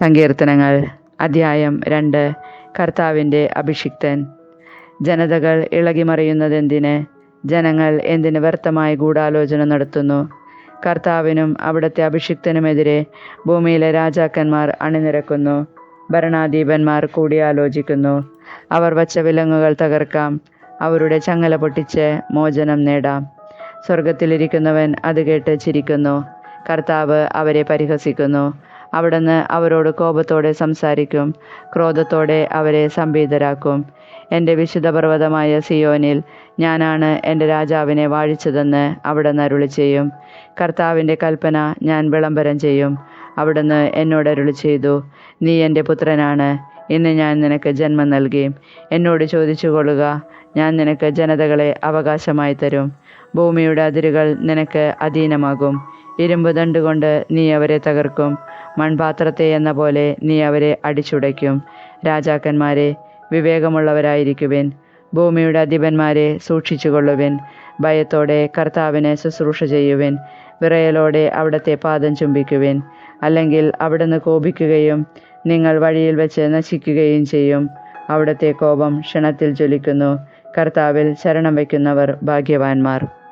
സങ്കീർത്തനങ്ങൾ. അധ്യായം രണ്ട്. കർത്താവിന്റെ അഭിഷിക്തൻ. ജനതകൾ ഇളകിമറിയുന്നതെന്തിന്? ജനങ്ങൾ എന്തിന് വ്യർത്ഥമായി ഗൂഢാലോചന നടത്തുന്നു? കർത്താവിനും അവിടുത്തെ അഭിഷിക്തനുമെതിരെ ഭൂമിയിലെ രാജാക്കന്മാർ അണിനിരക്കുന്നു. ഭരണാധീപന്മാർ കൂടിയാലോചിക്കുന്നു. അവർ വച്ച വിലങ്ങുകൾ തകർക്കാം. അവരുടെ ചങ്ങല പൊട്ടിച്ച് മോചനം നേടാം. സ്വർഗത്തിലിരിക്കുന്നവൻ അത് കേട്ട് ചിരിക്കുന്നു. കർത്താവ് അവരെ പരിഹസിക്കുന്നു. അവിടുന്ന് അവരോട് കോപത്തോടെ സംസാരിക്കും ക്രോധത്തോടെ അവരെ സംഭീതരാക്കും. എന്റെ വിശുദ്ധ പർവതമായ സിയോനിൽ ഞാനാണ് എന്റെ രാജാവിനെ വാഴിച്ചതെന്ന് അവിടുന്ന് അരുളി ചെയ്യും. കർത്താവിന്റെ കൽപ്പന ഞാൻ വിളംബരം ചെയ്യും. അവിടുന്ന് എന്നോട് അരുളി ചെയ്തു നീ എന്റെ പുത്രനാണ്. ഇന്ന് ഞാൻ നിനക്ക് ജന്മം നൽകി. എന്നോട് ചോദിച്ചു കൊള്ളുക ഞാൻ നിനക്ക് ജനതകളെ അവകാശമായി തരും. ഭൂമിയുടെ അതിരുകൾ നിനക്ക് അധീനമാകും. ഇരുമ്പ് ദണ്ടുകൊണ്ട് നീ അവരെ തകർക്കും. മൺപാത്രത്തെ എന്ന പോലെ നീ അവരെ അടിച്ചുടയ്ക്കും. രാജാക്കന്മാരെ വിവേകമുള്ളവരായിരിക്കുവിൻ. ഭൂമിയുടെ അധിപന്മാരെ സൂക്ഷിച്ചുകൊള്ളുവിൻ. ഭയത്തോടെ കർത്താവിനെ ശുശ്രൂഷ ചെയ്യുവിൻ. വിറയലോടെ അവിടത്തെ പാദം ചുംബിക്കുവിൻ. അല്ലെങ്കിൽ അവിടുന്ന് കോപിക്കുകയും നിങ്ങൾ വഴിയിൽ വെച്ച് നശിക്കുകയും ചെയ്യും. അവിടുത്തെ കോപം ക്ഷണത്തിൽ ജ്വലിക്കുന്നു. കർത്താവിൽ ശരണം വയ്ക്കുന്നവർ ഭാഗ്യവാന്മാർ.